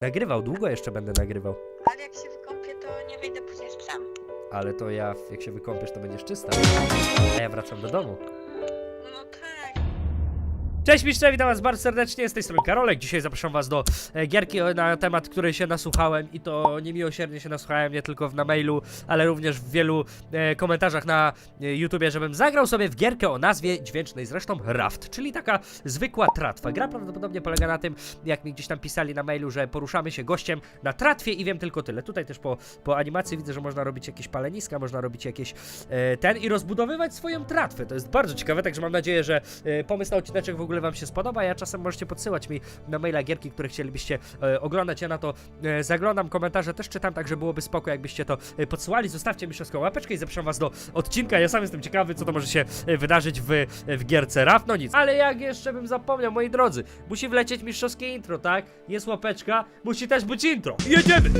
Nagrywał, długo jeszcze będę nagrywał. Ale jak się wykąpię, to nie wyjdę później z psem. Ale to ja, jak się wykąpiesz, to będziesz czysta. A ja wracam do domu. Cześć mistrze, witam was bardzo serdecznie, z tej strony Karolek. Dzisiaj zapraszam was do e, gierki na temat, której się nasłuchałem i to niemiłosiernie się nasłuchałem, nie tylko na mailu, ale również w wielu e, komentarzach na e, YouTubie, żebym zagrał sobie w gierkę o nazwie dźwięcznej zresztą Raft, czyli taka zwykła tratwa. Gra prawdopodobnie polega na tym, jak mi gdzieś tam pisali na mailu, że poruszamy się gościem na tratwie i wiem tylko tyle. Tutaj też po, po animacji widzę, że można robić jakieś paleniska, można robić jakieś e, ten i rozbudowywać swoją tratwę. To jest bardzo ciekawe, także mam nadzieję, że e, pomysł na odcineczek w ogóle wam się spodoba. Ja czasem możecie podsyłać mi na maila gierki, które chcielibyście e, oglądać. Ja na to e, zaglądam, komentarze też czytam, także byłoby spoko, jakbyście to e, podsyłali. Zostawcie mi wszystko łapeczkę i zapraszam was do odcinka. Ja sam jestem ciekawy, co to może się e, wydarzyć w, w gierce RAF. No nic. Ale jak jeszcze bym zapomniał, moi drodzy, musi wlecieć mistrzowskie intro, tak? Jest łapeczka, musi też być intro. Jedziemy!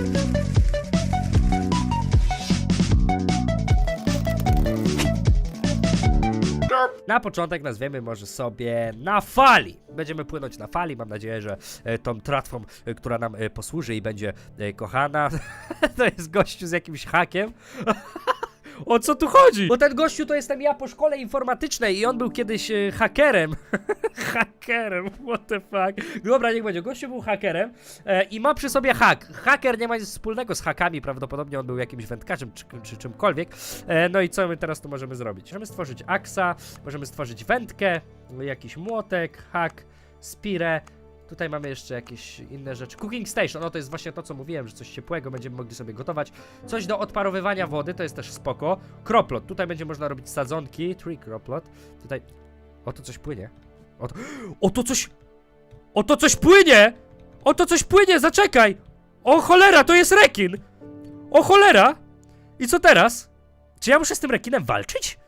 Na początek nazwiemy może sobie na fali. Będziemy płynąć na fali. Mam nadzieję, że e, tą tratwą, e, która nam e, posłuży i będzie kochana, to jest gościu z jakimś hakiem. O co tu chodzi? Bo ten gościu to jestem ja po szkole informatycznej i on był kiedyś e, hakerem. hakerem, what the fuck. Dobra, niech będzie. Gościu był hakerem e, i ma przy sobie hak. Haker nie ma nic wspólnego z hakami, prawdopodobnie on był jakimś wędkarzem czy, czy czymkolwiek. E, no i co my teraz tu możemy zrobić? Możemy stworzyć aksa, możemy stworzyć wędkę, jakiś młotek, hak, spirę. Tutaj mamy jeszcze jakieś inne rzeczy. Cooking station, no to jest właśnie to, co mówiłem, że coś ciepłego będziemy mogli sobie gotować. Coś do odparowywania wody, to jest też spoko. Kroplot, tutaj będzie można robić sadzonki. Tree kroplot. Tutaj. O, to coś płynie. O to, o to coś. O to coś płynie! O to coś płynie, zaczekaj! O cholera, to jest rekin! O cholera! I co teraz? Czy ja muszę z tym rekinem walczyć?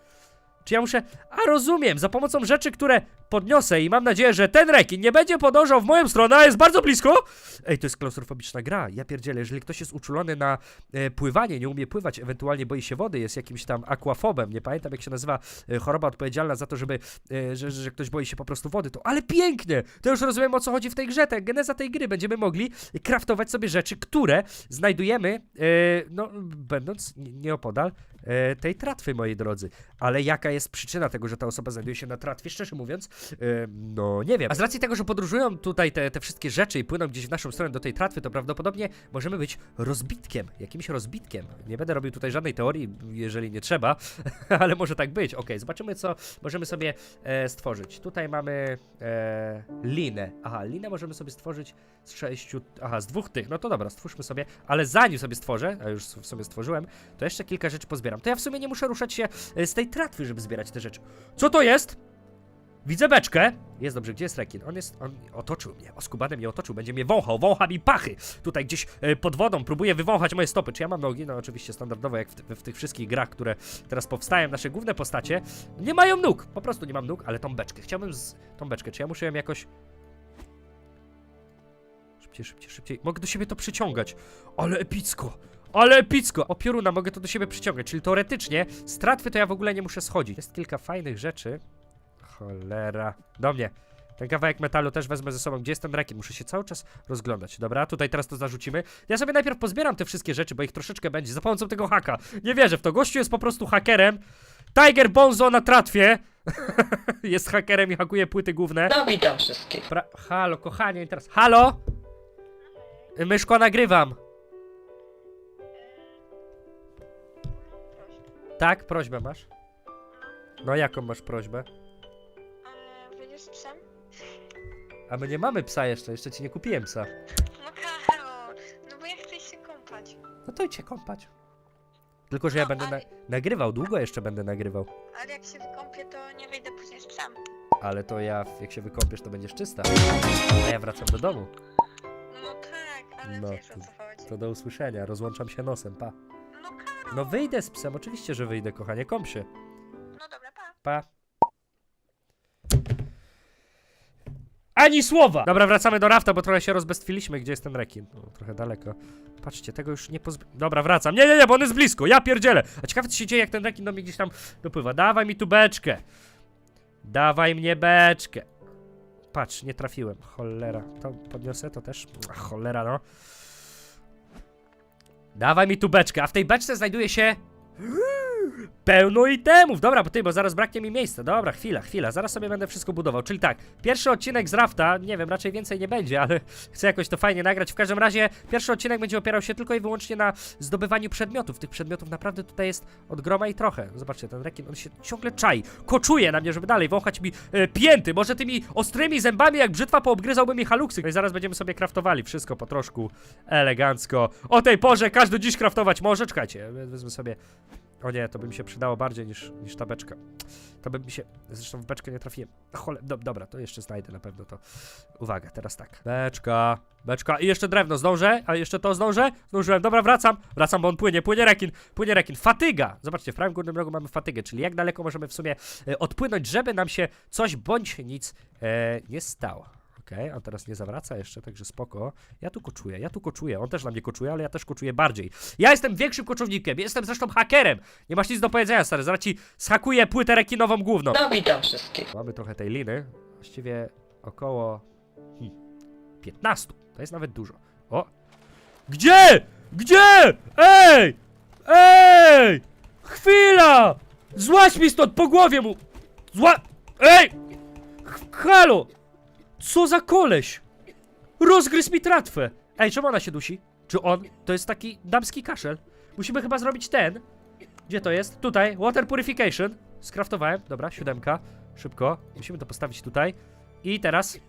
Czy ja muszę. A rozumiem, za pomocą rzeczy, które podniosę i mam nadzieję, że ten rekin nie będzie podążał w moją stronę, a jest bardzo blisko. Ej, to jest klaustrofobiczna gra. Ja pierdzielę, jeżeli ktoś jest uczulony na e, pływanie, nie umie pływać, ewentualnie boi się wody, jest jakimś tam aquafobem, nie pamiętam jak się nazywa e, choroba odpowiedzialna za to, żeby, e, że, że ktoś boi się po prostu wody, to ale pięknie! To już rozumiem o co chodzi w tej grze, ta geneza tej gry. Będziemy mogli kraftować sobie rzeczy, które znajdujemy, e, no, będąc nieopodal tej tratwy, moi drodzy. Ale jaka jest przyczyna tego, że ta osoba znajduje się na tratwie, szczerze mówiąc, e, no nie wiem. A z racji tego, że podróżują tutaj te, te wszystkie rzeczy i płyną gdzieś w naszą stronę do tej tratwy, to prawdopodobnie możemy być rozbitkiem, jakimś rozbitkiem. Nie będę robił tutaj żadnej teorii, jeżeli nie trzeba, ale może tak być. Okej, zobaczymy, co możemy sobie e, stworzyć. Tutaj mamy e, linę. Aha, linę możemy sobie stworzyć z sześciu, aha, z dwóch tych. No to dobra, stwórzmy sobie, ale zanim sobie stworzę, a już w sumie stworzyłem, to jeszcze kilka rzeczy pozbieram. To ja w sumie nie muszę ruszać się e, z tej tratwy, żeby zbierać te rzeczy. Co to jest? Widzę beczkę. Jest dobrze, gdzie jest rekin? On jest, on otoczył mnie, oskubany mnie otoczył, będzie mnie wąchał, wącha mi pachy. Tutaj gdzieś e, pod wodą próbuje wywąchać moje stopy. Czy ja mam nogi? No oczywiście standardowo, jak w, w tych wszystkich grach, które teraz powstają, nasze główne postacie nie mają nóg. Po prostu nie mam nóg, ale tą beczkę. Chciałbym z... tą beczkę, czy ja muszę ją jakoś... Szybciej, szybciej, szybciej. Mogę do siebie to przyciągać. Ale epicko. Ale epicko! O pioruna mogę to do siebie przyciągać, czyli teoretycznie z tratwy to ja w ogóle nie muszę schodzić. Jest kilka fajnych rzeczy. Cholera. Do mnie. Ten kawałek metalu też wezmę ze sobą. Gdzie jest ten rekin? Muszę się cały czas rozglądać. Dobra, tutaj teraz to zarzucimy. Ja sobie najpierw pozbieram te wszystkie rzeczy, bo ich troszeczkę będzie za pomocą tego haka. Nie wierzę w to. Gościu jest po prostu hakerem. Tiger Bonzo na tratwie. jest hakerem i hakuje płyty główne. No witam wszystkich. Pra Halo, kochanie, teraz. Halo? Myszko, nagrywam. Tak, prośbę masz. No, jaką masz prośbę? A wyjdziesz z psem? A my nie mamy psa jeszcze, jeszcze ci nie kupiłem psa. No Karol, no bo ja chcę się kąpać. No to idź się kąpać. Tylko, że ja No, będę na ale- nagrywał, długo jeszcze będę nagrywał. Ale jak się wykąpię, to nie wyjdę później z psem. Ale to ja, jak się wykąpiesz, to będziesz czysta. A ja wracam do domu. No tak, ale No, wiesz o co chodzi. To do usłyszenia, rozłączam się nosem, pa. No wyjdę z psem, oczywiście, że wyjdę, kochanie, kąp się. no dobra, pa. Pa. Ani słowa! Dobra, wracamy do rafta, bo trochę się rozbestwiliśmy. Gdzie jest ten rekin? No, trochę daleko. Patrzcie, tego już nie pozb... Dobra, wracam. Nie, nie, nie, bo on jest blisko. Ja pierdzielę. A ciekawe, co się dzieje, jak ten rekin do mnie gdzieś tam dopływa. Dawaj mi tu beczkę. Dawaj mnie beczkę. Patrz, nie trafiłem. Cholera. To podniosę, to też. Ach, Cholera, no. Dawaj mi tu beczkę, a w tej beczce znajduje się... Pełno itemów! Dobra, bo ty, bo zaraz braknie mi miejsca. Dobra, chwila, chwila, zaraz sobie będę wszystko budował. Czyli tak, pierwszy odcinek z Rafta, nie wiem, raczej więcej nie będzie, ale chcę jakoś to fajnie nagrać. W każdym razie, pierwszy odcinek będzie opierał się tylko i wyłącznie na zdobywaniu przedmiotów. Tych przedmiotów naprawdę tutaj jest od groma i trochę. Zobaczcie, ten rekin, on się ciągle czai. Koczuje na mnie, żeby dalej wąchać mi e, pięty. Może tymi ostrymi zębami, jak brzytwa, poobgryzałby mi haluksy. No i zaraz będziemy sobie kraftowali wszystko po troszku elegancko. O tej porze każdy dziś kraftować może. Czekajcie, wezmę sobie o nie, to by mi się przydało bardziej niż, niż ta beczka. To by mi się... Zresztą w beczkę nie trafiłem. Chole... Do, dobra, to jeszcze znajdę na pewno to. Uwaga, teraz tak. Beczka, beczka i jeszcze drewno. Zdążę? A jeszcze to zdążę? Zdążyłem. Dobra, wracam. Wracam, bo on płynie. Płynie rekin. Płynie rekin. Fatyga. Zobaczcie, w prawym górnym rogu mamy fatygę, czyli jak daleko możemy w sumie e, odpłynąć, żeby nam się coś bądź nic e, nie stało. Okej, on teraz nie zawraca jeszcze, także spoko. Ja tu koczuję, ja tu koczuję. On też na mnie koczuje, ale ja też koczuję bardziej. Ja jestem większym koczownikiem, jestem zresztą hakerem. Nie masz nic do powiedzenia, stary. Zaraz ci schakuję płytę rekinową główną. No witam wszystkich. Mamy trochę tej liny. Właściwie około hmm, 15. To jest nawet dużo. O! Gdzie? Gdzie? Ej! Ej! Chwila! Złaź mi stąd po głowie mu! Zła... Ej! Halo! Co za koleś? Rozgryzł mi tratwę! Ej, czemu ona się dusi? Czy on? To jest taki damski kaszel. Musimy chyba zrobić ten. Gdzie to jest? Tutaj, water purification. Skraftowałem, dobra, siódemka. Szybko, musimy to postawić tutaj. I teraz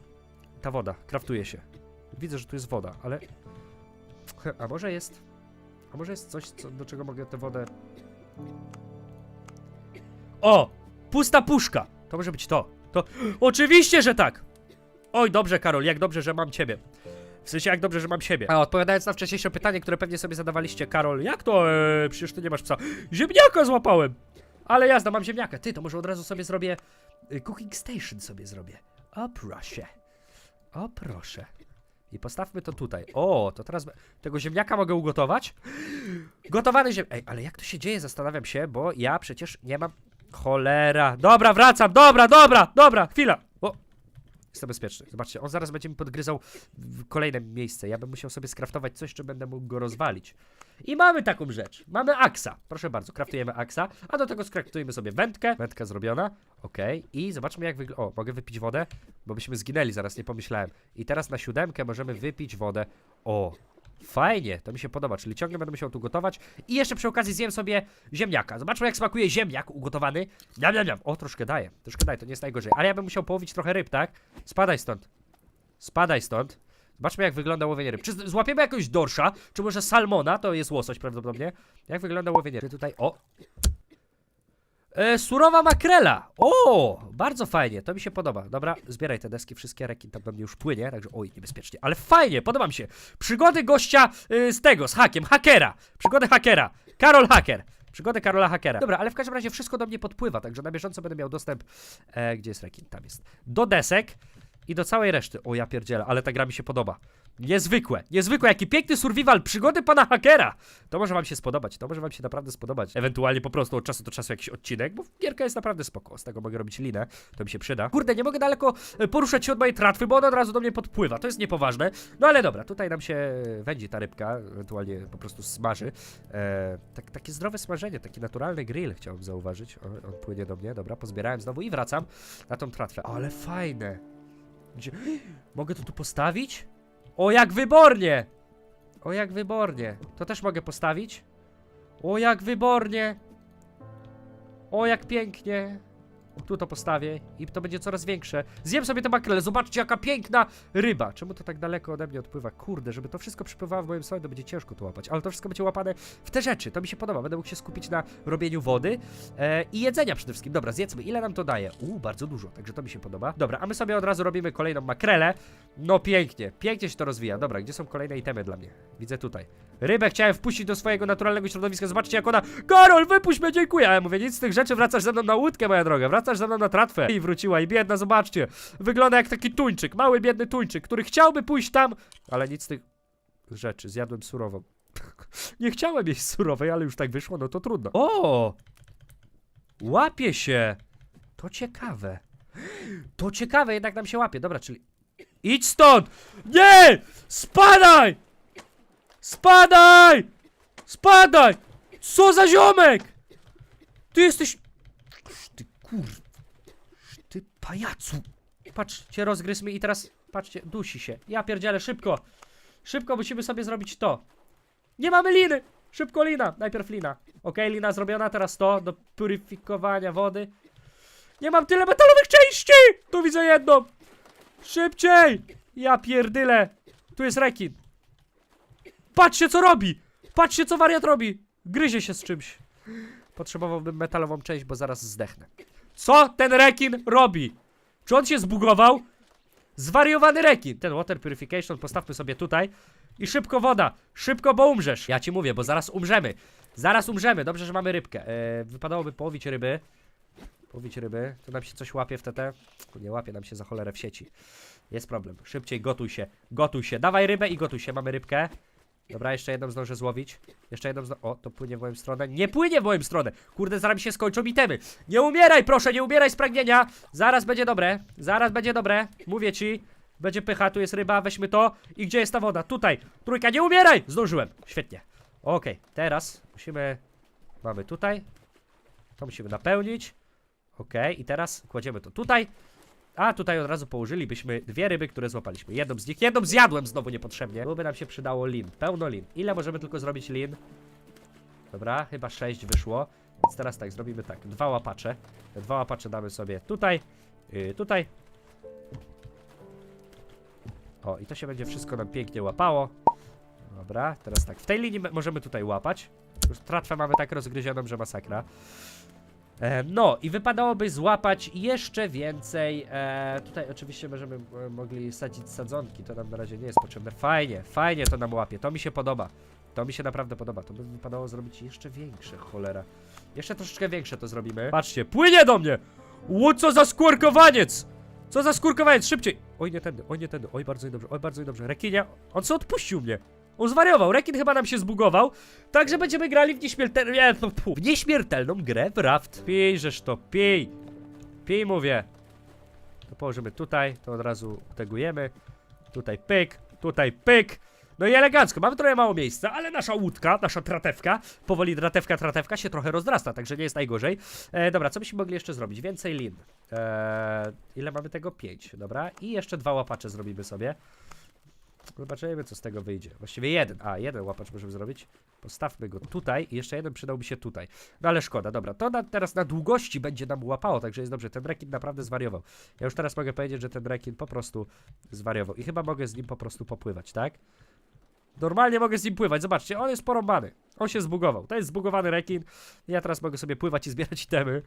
ta woda, kraftuje się. Widzę, że tu jest woda, ale... A może jest... A może jest coś, co, do czego mogę tę wodę... O! Pusta puszka! To może być to. To... Oczywiście, że tak! Oj, dobrze, Karol, jak dobrze, że mam ciebie. W sensie, jak dobrze, że mam siebie. A odpowiadając na wcześniejsze pytanie, które pewnie sobie zadawaliście, Karol, jak to? E, przecież ty nie masz psa. Ziemniaka złapałem! Ale jazda, mam ziemniaka. Ty, to może od razu sobie zrobię... y, Cooking station sobie zrobię. O proszę. O proszę. I postawmy to tutaj. O, to teraz tego ziemniaka mogę ugotować? Gotowany ziem... Ej, ale jak to się dzieje? Zastanawiam się, bo ja przecież nie mam... Cholera. Dobra, wracam. Dobra, dobra, dobra. Chwila. O. Jestem bezpieczny. Zobaczcie, on zaraz będzie mi podgryzał w kolejne miejsce. Ja bym musiał sobie skraftować coś, czym będę mógł go rozwalić. I mamy taką rzecz. Mamy aksa. Proszę bardzo, kraftujemy aksa, a do tego skraftujemy sobie wędkę. Wędka zrobiona. Okej. I zobaczmy jak wygląda... O, mogę wypić wodę? Bo byśmy zginęli, zaraz nie pomyślałem. I teraz na siódemkę możemy wypić wodę. O, fajnie, to mi się podoba, czyli ciągle będę musiał tu gotować. I jeszcze przy okazji zjem sobie ziemniaka. Zobaczmy jak smakuje ziemniak ugotowany. Niam, niam, niam. O, troszkę daje, troszkę daje, to nie jest najgorzej. Ale ja bym musiał połowić trochę ryb, tak? Spadaj stąd. Spadaj stąd. Zobaczmy jak wygląda łowienie ryb. Czy złapiemy jakiegoś dorsza? Czy może salmona? To jest łosoś prawdopodobnie. Jak wygląda łowienie ryb? Tutaj, o. E, surowa makrela. O, bardzo fajnie, to mi się podoba. Dobra, zbieraj te deski, wszystkie rekin tam do mnie już płynie, także oj, niebezpiecznie. Ale fajnie, podoba mi się. Przygody gościa y, z tego, z hakiem, hakera. Przygody hakera. Karol Haker. Przygody Karola Hakera. Dobra, ale w każdym razie wszystko do mnie podpływa, także na bieżąco będę miał dostęp. E, gdzie jest rekin? Tam jest. Do desek i do całej reszty. O ja pierdzielę, ale ta gra mi się podoba. Niezwykłe, niezwykłe, jaki piękny survival, przygody pana hakera. To może wam się spodobać, to może wam się naprawdę spodobać. Ewentualnie po prostu od czasu do czasu jakiś odcinek, bo gierka jest naprawdę spoko, z tego mogę robić linę, to mi się przyda. Kurde, nie mogę daleko e, poruszać się od mojej tratwy, bo ona od razu do mnie podpływa, to jest niepoważne. No ale dobra, tutaj nam się wędzi ta rybka, ewentualnie po prostu smaży. E, tak, takie zdrowe smażenie, taki naturalny grill chciałbym zauważyć. O, on płynie do mnie, dobra, pozbierałem znowu i wracam na tą tratwę. Ale fajne. Gdzie... Mogę to tu postawić? O, jak wybornie! O, jak wybornie. To też mogę postawić? O, jak wybornie! O, jak pięknie! Tu to postawię i to będzie coraz większe. Zjem sobie tę makrelę, zobaczcie jaka piękna ryba. Czemu to tak daleko ode mnie odpływa? Kurde, żeby to wszystko przypływało w moim słonie, to będzie ciężko to łapać. Ale to wszystko będzie łapane w te rzeczy, to mi się podoba. Będę mógł się skupić na robieniu wody e, i jedzenia przede wszystkim. Dobra, zjedzmy. Ile nam to daje? Uuu, bardzo dużo, także to mi się podoba. Dobra, a my sobie od razu robimy kolejną makrelę. No pięknie, pięknie się to rozwija. Dobra, gdzie są kolejne itemy dla mnie? Widzę tutaj. Rybę chciałem wpuścić do swojego naturalnego środowiska. Zobaczcie, jak ona. Karol, wypuść mnie, dziękuję. A ja mówię, nic z tych rzeczy, wracasz ze mną na łódkę, moja droga. Wracasz ze mną na tratwę. I wróciła, i biedna, zobaczcie. Wygląda jak taki tuńczyk, mały, biedny tuńczyk, który chciałby pójść tam, ale nic z tych rzeczy. Zjadłem surową. Nie chciałem jeść surowej, ale już tak wyszło, no to trudno. O! Łapie się! To ciekawe. To ciekawe, jednak nam się łapie. Dobra, czyli... Idź stąd! Nie! Spadaj! Spadaj! Spadaj! Co za ziomek! Ty jesteś... Ty kur... Ty pajacu! Patrz, cię rozgryzł mi i teraz... Patrzcie, dusi się. Ja pierdzielę, szybko! Szybko musimy sobie zrobić to. Nie mamy liny! Szybko lina! Najpierw lina. Okej, lina zrobiona, teraz to do puryfikowania wody. Nie mam tyle metalowych części! Tu widzę jedną! Szybciej! Ja pierdyle! Tu jest rekin. Patrzcie co robi! Patrzcie co wariat robi! Gryzie się z czymś. Potrzebowałbym metalową część, bo zaraz zdechnę. Co ten rekin robi? Czy on się zbugował? Zwariowany rekin! Ten water purification postawmy sobie tutaj. I szybko woda! Szybko, bo umrzesz! Ja ci mówię, bo zaraz umrzemy. Zaraz umrzemy. Dobrze, że mamy rybkę. E, wypadałoby połowić ryby. Połowić ryby. To nam się coś łapie w TT? Nie łapie nam się za cholerę w sieci. Jest problem. Szybciej gotuj się. Gotuj się. Dawaj rybę i gotuj się. Mamy rybkę. Dobra, jeszcze jedną zdążę złowić. Jeszcze jedną zdo... O, to płynie w moją stronę. Nie płynie w moją stronę! Kurde, zaraz mi się skończą itemy. Nie umieraj, proszę, nie umieraj z pragnienia. Zaraz będzie dobre. Zaraz będzie dobre. Mówię ci. Będzie pycha, tu jest ryba, weźmy to. I gdzie jest ta woda? Tutaj. Trójka, nie umieraj! Zdążyłem. Świetnie. Okej, teraz musimy... Mamy tutaj. To musimy napełnić. Okej, i teraz kładziemy to tutaj. A tutaj od razu położylibyśmy dwie ryby, które złapaliśmy. Jedną z nich, jedną zjadłem znowu niepotrzebnie. Byłoby nam się przydało lin, pełno lin. Ile możemy tylko zrobić lin? Dobra, chyba sześć wyszło. Więc teraz tak, zrobimy tak, dwa łapacze. Te dwa łapacze damy sobie tutaj, yy, tutaj. O, i to się będzie wszystko nam pięknie łapało. Dobra, teraz tak, w tej linii możemy tutaj łapać. Już tratwę mamy tak rozgryzioną, że masakra. E, no i wypadałoby złapać jeszcze więcej. E, tutaj oczywiście będziemy e, mogli sadzić sadzonki, to nam na razie nie jest potrzebne. Fajnie, fajnie to nam łapie, to mi się podoba. To mi się naprawdę podoba, to by wypadało zrobić jeszcze większe, cholera. Jeszcze troszeczkę większe to zrobimy. Patrzcie, płynie do mnie! Ło, co za skórkowaniec! Co za skórkowaniec, szybciej! Oj, nie tędy, oj, nie tędy, oj, bardzo dobrze, oj, bardzo dobrze. Rekinia, on co odpuścił mnie? On zwariował, rekin chyba nam się zbugował, także będziemy grali w nieśmiertelną, nie, no, w nieśmiertelną grę w Raft. Pij, żeż to, pij. Pij, mówię. To położymy tutaj, to od razu tegujemy. Tutaj pyk, tutaj pyk. No i elegancko, mamy trochę mało miejsca, ale nasza łódka, nasza tratewka, powoli tratewka, tratewka się trochę rozrasta, także nie jest najgorzej. E, dobra, co byśmy mogli jeszcze zrobić? Więcej lin. E, ile mamy tego? Pięć, dobra. I jeszcze dwa łapacze zrobimy sobie. Zobaczymy, co z tego wyjdzie. Właściwie jeden. A, jeden łapacz możemy zrobić. Postawmy go tutaj i jeszcze jeden przydałby się tutaj. No ale szkoda, dobra. To na, teraz na długości będzie nam łapało, także jest dobrze. Ten rekin naprawdę zwariował. Ja już teraz mogę powiedzieć, że ten rekin po prostu zwariował. I chyba mogę z nim po prostu popływać, tak? Normalnie mogę z nim pływać. Zobaczcie, on jest porąbany. On się zbugował. To jest zbugowany rekin. Ja teraz mogę sobie pływać i zbierać itemy.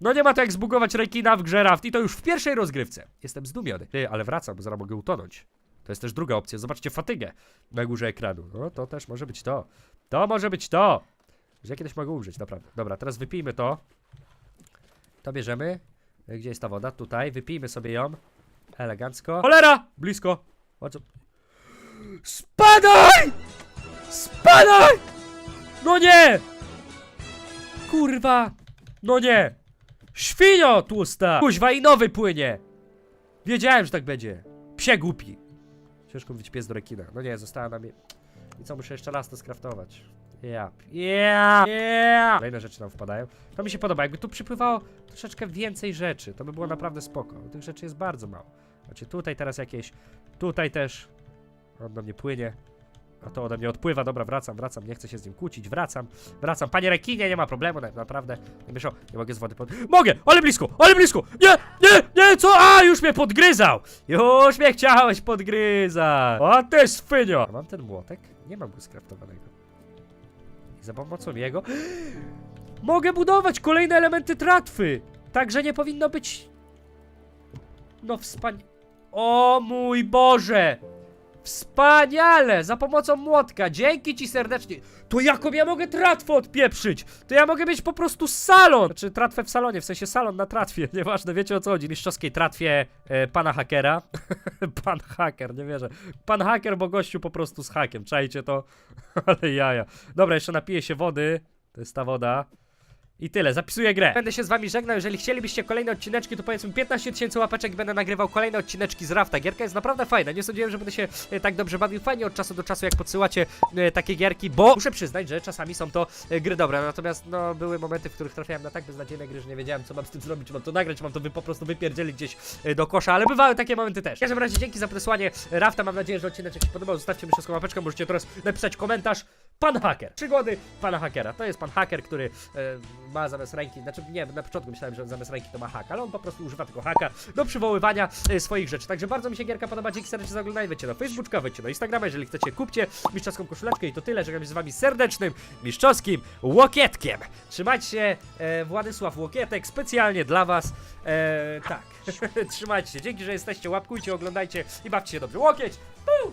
No nie ma to jak zbugować rekina w grze Raft i to już w pierwszej rozgrywce. Jestem zdumiony. Ty, ale wracam, bo zaraz mogę utonąć. To jest też druga opcja. Zobaczcie fatygę na górze ekranu. No to też może być to. To może być to. Że kiedyś mogę umrzeć, naprawdę. Dobra, teraz wypijmy to. To bierzemy. Gdzie jest ta woda? Tutaj. Wypijmy sobie ją. Elegancko. Cholera! Blisko. Bardzo. Spadaj! Spadaj! No nie! Kurwa! No nie! Świnio tłusta! Kuźwa i nowy płynie! Wiedziałem, że tak będzie. Psie głupi. Ciężko mówić pies do rekina. No nie, została nam... I co, muszę jeszcze raz to skraftować. Ja. Ja. Ja. Kolejne rzeczy nam wpadają. To mi się podoba. Jakby tu przypływało troszeczkę więcej rzeczy, to by było naprawdę spoko. Tych rzeczy jest bardzo mało. Znaczy tutaj teraz jakieś... Tutaj też... On do mnie płynie. A to ode mnie odpływa. Dobra, wracam, wracam. Nie chcę się z nim kłócić. Wracam, wracam. Panie rekinie, nie ma problemu. na- Naprawdę. Nie mieszał. Nie mogę z wody pod... Mogę! Ale blisko! Ale blisko! Nie! Nie! Nie! Co? A! Już mnie podgryzał! Już mnie chciałeś podgryzać! O ty swynio! A Mam ten młotek? Nie mam go skraftowanego. Za pomocą jego... Mogę budować kolejne elementy tratwy! Także nie powinno być... No wspaniale... O mój Boże! Wspaniale! Za pomocą młotka. Dzięki ci serdecznie. To jaką ja mogę tratwę odpieprzyć? To ja mogę mieć po prostu salon. Znaczy tratwę w salonie, w sensie salon na tratwie. Nieważne, wiecie o co chodzi. Mistrzowskiej tratwie e, pana hakera. Pan haker, nie wierzę. Pan haker, bo gościu po prostu z hakiem. Czajcie to? Ale jaja. Dobra, jeszcze napiję się wody. To jest ta woda. I tyle, zapisuję grę. Będę się z wami żegnał, jeżeli chcielibyście kolejne odcineczki, to powiedzmy 15 tysięcy łapeczek będę nagrywał kolejne odcineczki z Rafta. Gierka jest naprawdę fajna, nie sądziłem, że będę się e, tak dobrze bawił. Fajnie od czasu do czasu, jak podsyłacie e, takie gierki, bo muszę przyznać, że czasami są to e, gry dobre, natomiast no były momenty, w których trafiałem na tak beznadziejne gry, że nie wiedziałem, co mam z tym zrobić, czy mam to nagrać, czy mam to wy, po prostu wypierdzielić gdzieś do kosza, ale bywały takie momenty też. W każdym razie dzięki za podesłanie Rafta, mam nadzieję, że odcinek się podobał. Zostawcie mi wszystko łapeczkę, możecie teraz napisać komentarz. Pan haker. Przygody pana hakera. To jest pan który ma zamiast ręki, znaczy nie, na początku myślałem, że zamiast ręki to ma hak, ale on po prostu używa tego haka do przywoływania e, swoich rzeczy. Także bardzo mi się gierka podoba. Dzięki serdecznie za oglądanie. Wejdźcie na Facebooka, wejdźcie na Instagrama, jeżeli chcecie, kupcie mistrzowską koszuleczkę i to tyle. Żegnam się z wami serdecznym, mistrzowskim łokietkiem. Trzymajcie się, e, Władysław Łokietek, specjalnie dla was. E, tak, trzymajcie się. Dzięki, że jesteście. Łapkujcie, oglądajcie i bawcie się dobrze. Łokieć! Puu!